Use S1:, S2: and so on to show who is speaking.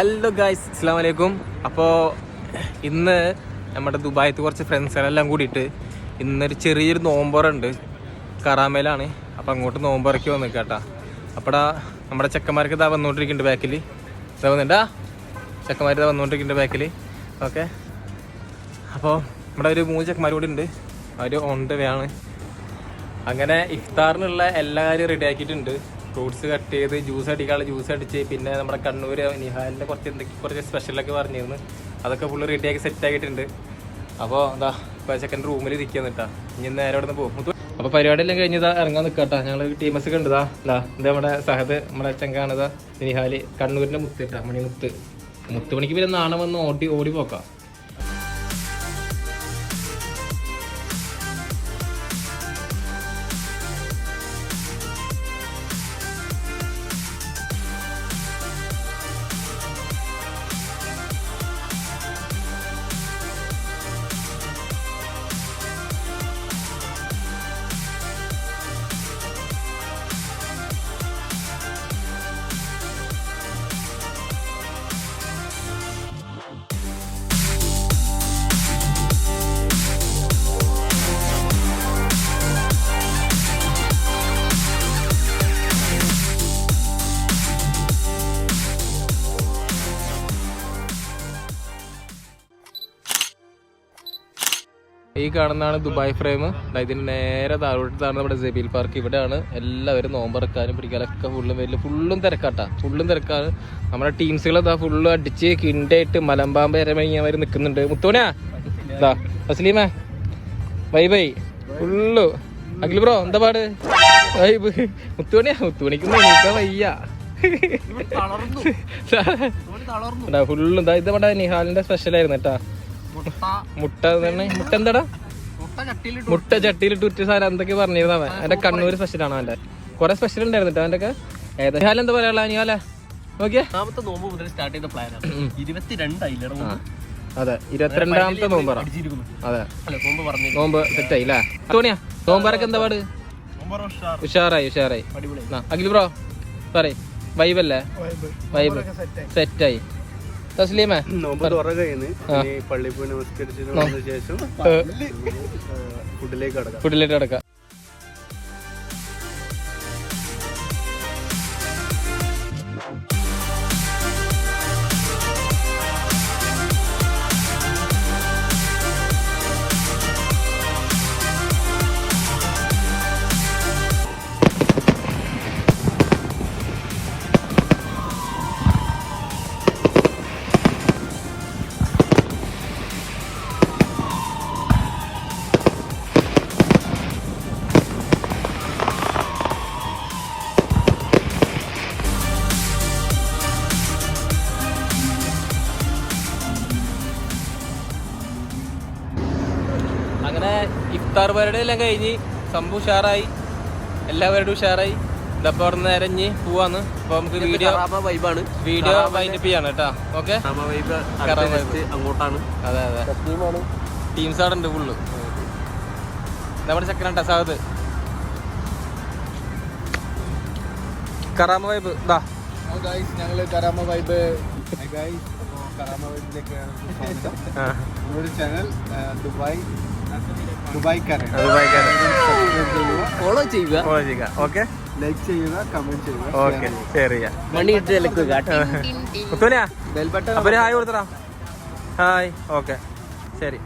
S1: Hello guys അസ്സാം വലൈക്കും അപ്പോൾ ഇന്ന് നമ്മുടെ ദുബായത്ത് കുറച്ച് ഫ്രണ്ട്സുകളെല്ലാം കൂടിയിട്ട് ഇന്നൊരു ചെറിയൊരു നോമ്പറുണ്ട് കറാമേലാണ്. അപ്പോൾ അങ്ങോട്ട് നോമ്പറക്കി വന്നു കേട്ടാ അപ്പടാ നമ്മുടെ ചെക്കന്മാർക്ക് ഇതാ വന്നുകൊണ്ടിരിക്കുന്നുണ്ട് ബാക്കിൽ ഇതാ വന്നിട്ടാ ചെക്കന്മാർ ഇതാ വന്നുകൊണ്ടിരിക്കുന്നുണ്ട് ബാക്കിൽ ഓക്കെ. അപ്പോൾ നമ്മുടെ ഒരു മൂന്ന് ചെക്കന്മാർ കൂടി ഉണ്ട് അവർ ഓൺ ആണ് അങ്ങനെ ഇഫ്താറിനുള്ള എല്ലാ കാര്യവും റെഡി ആക്കിയിട്ടുണ്ട്. ഫ്രൂട്ട്സ് കട്ട് ചെയ്ത് ജ്യൂസ് അടിക്കാനുള്ള ജ്യൂസ് അടിച്ച് പിന്നെ നമ്മുടെ കണ്ണൂർ നിഹാലിന്റെ കുറച്ച് എന്തൊക്കെ കുറച്ച് സ്പെഷ്യലൊക്കെ പറഞ്ഞിരുന്നു. അതൊക്കെ ഫുള്ള് റെഡിയാക്കി സെറ്റ് ആക്കിയിട്ടുണ്ട്. അപ്പോൾ എന്താ ഇപ്പോൾ സെക്കൻഡ് റൂമിൽ ഇരിക്കുക നിട്ടാ ഇനി നേരെ അവിടെ നിന്ന് പോകും അപ്പോൾ പരിപാടിയെല്ലാം കഴിഞ്ഞതാ ഇറങ്ങാൻ നിൽക്കട്ടാ ഞങ്ങൾ ടീമസ് ഒക്കെ ഉണ്ടതാ എന്താ ഇത് നമ്മുടെ സഹദ് നമ്മുടെ ചെങ്കാണതാ നിഹാൽ കണ്ണൂരിന്റെ മുത്ത് ഇട്ടാ മണിമുത്ത്. മുത്ത് മണിക്ക് പിന്നെ നാണം വന്ന് ഓടി ഓടി പോക്കാം. ഈ കാണുന്നതാണ് ദുബായ് ഫ്രെയിം. ഇതിന് നേരെ താഴോട്ടാണ് നമ്മുടെ ജബീൽ പാർക്ക്. ഇവിടെയാണ് എല്ലാവരും നോമ്പറക്കാനും പിടിക്കാനൊക്കെ ഫുള്ളും വരില്ല ഫുള്ളും തിരക്കാട്ടാ. ഫുള്ളും തിരക്കാണ്. നമ്മുടെ ടീംസുകൾ ഇതാ ഫുള്ളും അടിച്ച് കിണ്ടായിട്ട് മലമ്പാമ്പ് ഇരമങ്ങിയവർ നിൽക്കുന്നുണ്ട് മുത്തോണിയാ ഇതാ അസ്ലീമേ bye bye. Full Akhil bro എന്താ പാട്? മുത്തോണിയാ എണീക്കാൻ വയ്യ. ഫുള്ളും ഇതാ ഇത് നമ്മുടെ നിഹാലിന്റെ സ്പെഷ്യൽ ആയിരുന്നു കേട്ടാ. മുട്ട. തന്നെ മുട്ട എന്താടാ? മുട്ട ചട്ടിയിലിട്ട് ഉറ്റ സാധനം എന്തൊക്കെ പറഞ്ഞിരുന്നു അവൻ? എന്റെ കണ്ണൂർ സ്പെഷ്യൽ ആണ് അവന്റെ കുറെ സ്പെഷ്യൽ ഉണ്ടായിരുന്നു കേട്ടോ അവന്റെ ഒക്കെ ഏതായാലും എന്താ പറയാ നിഹാല നോക്കിയേ.
S2: ഒന്നാമത്തെ നോമ്പ് മുതൽ സ്റ്റാർട്ട് ചെയ്ത പ്ലാനാണ് ഇരുപത്തിരണ്ടായില്ലേ
S1: അതെ ഇരുപത്തിരണ്ടാമത്തെ നോമ്പറ അതെ.
S2: നോമ്പ്
S1: സെറ്റായി അല്ലേ തോണിയാ നോമ്പറൊക്കെ എന്താ പാട്? ഉഷാറായി ഉഷാറായി.
S2: അടിപൊളി.
S1: ആ, അഖിൽ ബ്രോ പറയ് വൈബല്ലേ വൈബ് സെറ്റായി തസ്ലീമേ?
S3: നോമ്പ് തുറകഴിഞ്ഞ് പോയി നമസ്കരിച്ചതിനു ശേഷം ഫുഡിലേക്ക് കടക്കാം.
S1: ഫുഡിലേക്ക് കിടക്കാം. ഇഫ്താർ പരിപാടി എല്ലാം കഴിഞ്ഞ് സംഭവം ഉഷാറായി. എല്ലാവരോടും ഉഷാറായി. ഇതപ്പോ അവിടെ നേരെ ഇഞ്ഞ് പോവാന്ന്. അപ്പൊ നമുക്ക് വീഡിയോ
S2: വൈബാണ്
S1: വീഡിയോ വൈൻഡപ്പ് ചെയ്യാണ് കേട്ടാ. ഓക്കെ.
S2: അങ്ങോട്ടാണ്.
S1: അതെ അതെ. ടീംസ് അവിടെ ഉണ്ട് ഫുള്ള് നമ്മുടെ ചെക്കനാട്ടാ സാഗത് കറാമ വൈബ് ഇതാ.
S3: ഞങ്ങൾ കറാമ വൈബ്
S1: കറാമ
S3: വൈബിലേക്ക് ചാനൽ ദുബായ്. ദുബായ്ക്കാരൻ
S1: അത് വായിക്കാതെ
S2: ഫോളോ ചെയ്യുക.
S1: ഓക്കെ
S3: ലൈക്ക് ചെയ്യുക കമന്റ് ചെയ്യുക
S1: ഓക്കെ ഷെയർ ചെയ്യാം
S2: മണി ഇട്ട് ഇലക്കുക
S1: ഒരു ഹായ് കൊടുത്തടാ. ഹായ്. ഓക്കെ ശരി.